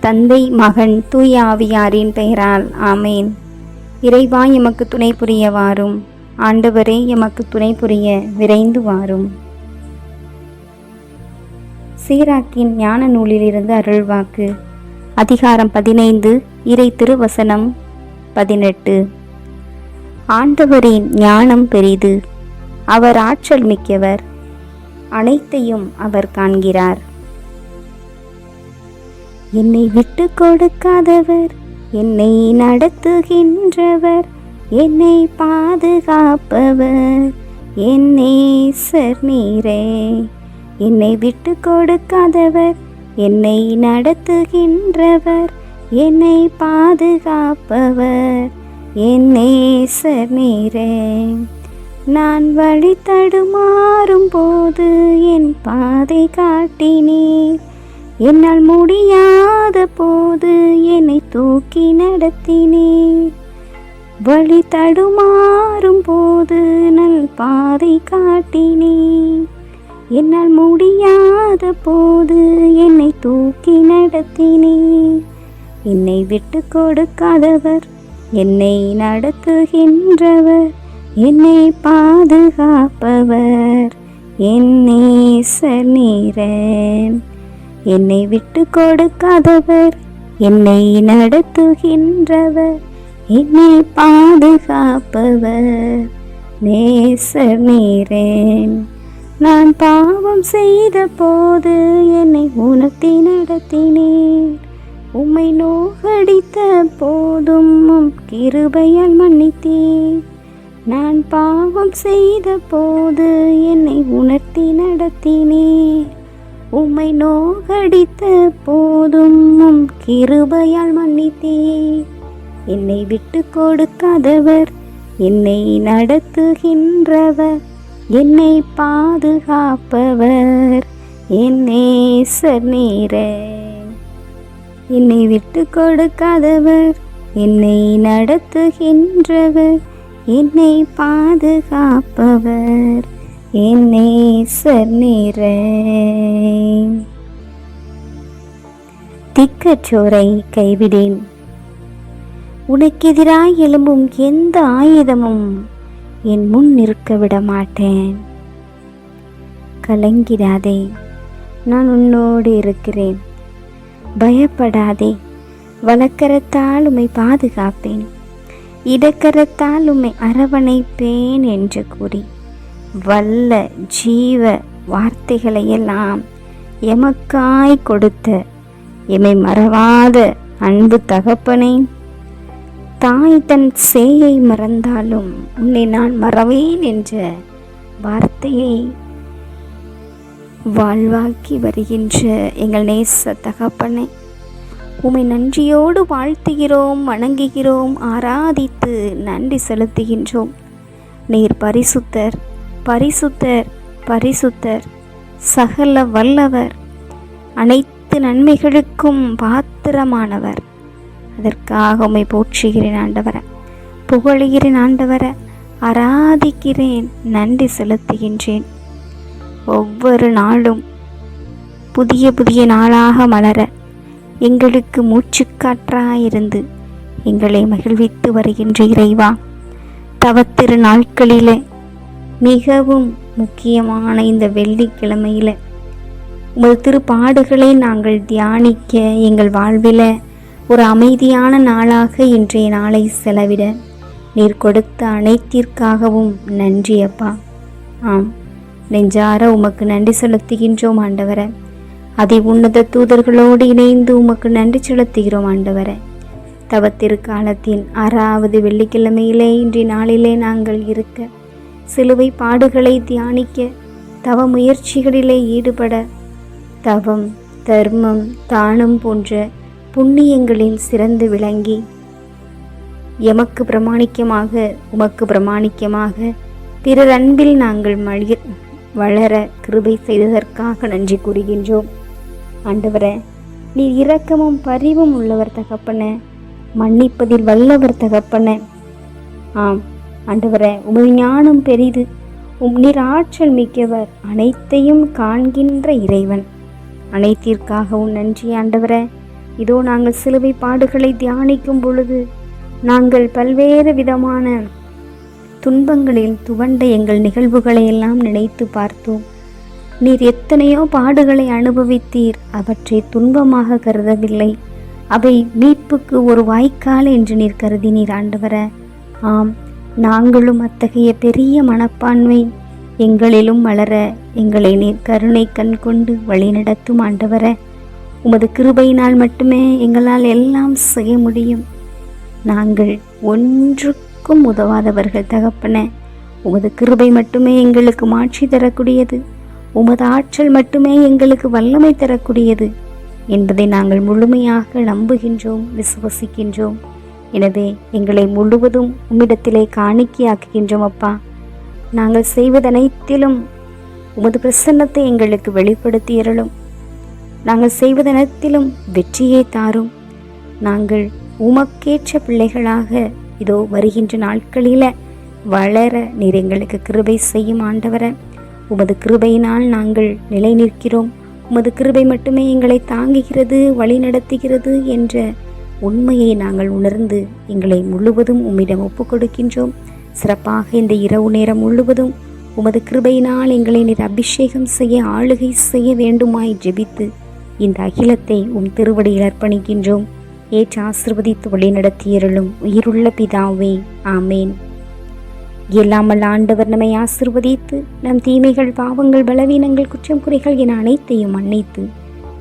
தந்தை மகன் தூய ஆவியாரின் பெயரால். ஆமேன். இறைவா எமக்கு துணை புரிய வாரும். ஆண்டவரே எமக்கு துணை புரிய விரைந்து வாரும். சீராக்கின் ஞான நூலிலிருந்து அருள்வாக்கு. அதிகாரம் பதினைந்து இறை திருவசனம் பதினெட்டு. ஆண்டவரின் ஞானம் பெரிது. அவர் ஆற்றல் மிக்கவர். அனைத்தையும் அவர் காண்கிறார். என்னை விட்டு கொடுக்காதவர் என்னை நடத்துகின்றவர் என்னை பாதுகாப்பவர் என்னை சர் நீரே என்னை விட்டு கொடுக்காதவர் என்னை நடத்துகின்றவர் என்னை பாதுகாப்பவர் என்னே சர் நீரே நான் வழி தடுமாறும் போது என் பாதை காட்டினேன் என்னால் முடியாத போது என்னை தூக்கி நடத்தினே. வழி தடுமாறும் போது நல் பாதை காட்டினே. என்னால் முடியாத போது என்னை தூக்கி நடத்தினே. என்னை விட்டு கொடுக்காதவர் என்னை நடத்துகின்றவர் என்னை பாதுகாப்பவர். என்னே நேரன். என்னை விட்டு கொடுக்காதவர் என்னை நடத்துகின்றவர். என்னை பாதுகாப்பவர். நேசர் நீரேன். நான் பாவம் செய்த போது என்னை உணர்த்தி நடத்தினேன். உம்மை நோகடித்த போதும் உம் கிருபையால் மன்னித்தேன். நான் பாவம் செய்த போது என்னை உணர்த்தி நடத்தினேன். உம்மை நோகடித்த போதும் உம் கிருபையால் மன்னித்தே. என்னை விட்டு கொடுக்காதவர் என்னை நடத்துகின்றவர் என்னை பாதுகாப்பவர் என்னே நீரே. என்னை விட்டு கொடுக்காதவர் என்னை நடத்துகின்றவர் என்னை பாதுகாப்பவர். என்னே நீரே. திக்கச்சோரை கைவிடேன். உனக்கெதிராய் எழும்பும் எந்த ஆயுதமும் என் முன் நிற்க விட மாட்டேன். கலங்கிடாதே நான் உன்னோடு இருக்கிறேன். பயப்படாதே வழக்கரத்தால் உம்மை பாதுகாப்பேன். இடக்கரத்தால் உம்மை அரவணைப்பேன் என்று கூறி. வல்ல ஜீவ வார்த்தைகளையெல்லாம் எமக்காய் கொடுத்த எமை மறவாத அன்பு தகப்பனை. தாய் தன் சேயை மறந்தாலும் உன்னை நான் மறவேன் என்ற வார்த்தையை வாழ்வாக்கி வருகின்ற எங்கள் நேச தகப்பனை. உமை நன்றியோடு வாழ்த்துகிறோம் வணங்குகிறோம் ஆராதித்து நன்றி செலுத்துகின்றோம். நீர் பரிசுத்தர் பரிசுத்தர் பரிசுத்தர் சகல வல்லவர் அனைத்து நன்மைகளுக்கும் பாத்திரமானவர். அதற்காக உம்மை போற்றுகிறேன் ஆண்டவரை. புகழுகிறேன் ஆண்டவரை. ஆராதிக்கிறேன். நன்றி செலுத்துகின்றேன். ஒவ்வொரு நாளும் புதிய புதிய நாளாக மலர எங்களுக்கு மூச்சுக்காற்றாயிருந்து எங்களை மகிழ்வித்து வருகின்ற இறைவா. தவத்திரு நாட்களிலே மிகவும் முக்கியமான இந்த வெள்ளிக்கிழமையில். உமது திருப்பாடுகளை நாங்கள் தியானிக்க எங்கள் வாழ்வில் ஒரு அமைதியான நாளாக இன்றைய நாளை செலவிட நீர் கொடுத்த அனைத்திற்காகவும் நன்றி அப்பா. ஆம் நெஞ்சார உமக்கு நன்றி செலுத்துகின்றோம் ஆண்டவரை. அதை உன்னத தூதர்களோடு இணைந்து உமக்கு நன்றி செலுத்துகிறோம் ஆண்டவரை. தவத்திருக்காலத்தின் ஆறாவது வெள்ளிக்கிழமையிலே இன்றைய நாளிலே நாங்கள் இருக்க சிலுவை பாடுகளை தியானிக்க தவ முயற்சிகளிலே ஈடுபட தவம் தர்மம் தானம் போன்ற புண்ணியங்களில் சிறந்து விளங்கி எமக்கு பிரமாணிக்கமாக உமக்கு பிரமாணிக்கமாக பிறர் அன்பில் நாங்கள் மழி வளர கிருபை செய்ததற்காக நன்றி கூறுகின்றோம். ஆண்டவரே நீர் இரக்கமும் பரிவும் உள்ளவர் தகப்பன மன்னிப்பதில் வல்லவர் தகப்பன. ஆம். ஆண்டவரே உமது ஞானம் பெரிது. உம் நீர் ஆற்றல் மிக்கவர் அனைத்தையும் காண்கின்ற இறைவன். அனைத்திற்காகவும் நன்றி ஆண்டவரே. இதோ நாங்கள் சிலுவை பாடுகளை தியானிக்கும் பொழுது நாங்கள் பல்வேறு விதமான துன்பங்களில் துவண்ட எங்கள் நிகழ்வுகளை எல்லாம் நினைத்து பார்த்தோம். நீர் எத்தனையோ பாடுகளை அனுபவித்தீர் அவற்றை துன்பமாக கருதவில்லை. அவை மீட்புக்கு ஒரு வாய்க்கால் என்று நீர் கருதினீர் ஆண்டவர. ஆம் நாங்களும் அத்தகைய பெரிய மனப்பான்மை எங்களிலும் வளர எங்களை நீர் கருணை கண் கொண்டு வழிநடத்தும் ஆண்டவர. உமது கிருபையினால் மட்டுமே எங்களால் எல்லாம் செய்ய முடியும். நாங்கள் ஒன்றுக்கும் உதவாதவர்கள் தகப்பன உமது கிருபை மட்டுமே எங்களுக்கு மாட்சி தரக்கூடியது. உமது ஆற்றல் மட்டுமே எங்களுக்கு வல்லமை தரக்கூடியது என்பதை நாங்கள் முழுமையாக நம்புகின்றோம் விசுவசிக்கின்றோம். எனவே எங்களை முழுவதும் உம்மிடத்திலே காணிக்கையாக்குகின்றோம் அப்பா. நாங்கள் செய்வதனைத்திலும் உமது பிரசன்னத்தை எங்களுக்கு வெளிப்படுத்தியறலும் நாங்கள் செய்வதனத்திலும் வெற்றியை தாரும். நாங்கள் உமக்கேற்ற பிள்ளைகளாக இதோ வருகின்ற நாட்களில வளர நீர் எங்களுக்கு கிருபை செய்யும் ஆண்டவர. உமது கிருபையினால் நாங்கள் நிலை நிற்கிறோம் உமது கிருபை மட்டுமே எங்களை தாங்குகிறது வழி நடத்துகிறது என்ற உண்மையை நாங்கள் உணர்ந்து எங்களை முழுவதும் உம்மிடம் ஒப்புக் கொடுக்கின்றோம் சிறப்பாக இந்த இரவு நேரம் முழுவதும் உமது கிருபையினால் எங்களை நீர் அபிஷேகம் செய்ய ஆளுகை செய்ய வேண்டுமாய் ஜெபித்து இந்த அகிலத்தை உம் திருவடியில் அர்ப்பணிக்கின்றோம். ஏற்று ஆசிர்வதித்து வழிநடத்தியருளும் உயிருள்ள பிதாவே ஆமேன். எல்லாமல் ஆண்டவர் நம்மை ஆசிர்வதித்து நம் தீமைகள் பாவங்கள் பலவீனங்கள் குற்றம் குறைகள் என அனைத்தையும் மன்னித்து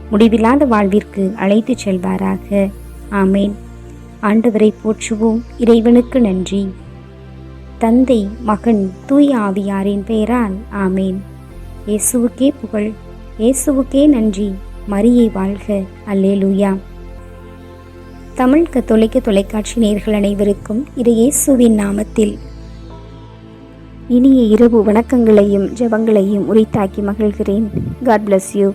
முடிவில்லாத வாழ்விற்கு அழைத்துச் செல்வாராக. ஆமேன். ஆண்டவரை போற்றுவோம். இறைவனுக்கு நன்றி. தந்தை மகன் தூய் ஆவியாரின் பெயரால் ஆமேன். இயேசுவுக்கே புகழ் இயேசுவுக்கே நன்றி. மரியை வாழ்க. அல்லேலூயா. தமிழ் கத்தோலிக்க தொலைக்காட்சி நேர்கள் அனைவருக்கும் இது இயேசுவின் நாமத்தில் இனிய இரவு வணக்கங்களையும் ஜெபங்களையும் உரித்தாக்கி மகிழ்கிறேன். God bless you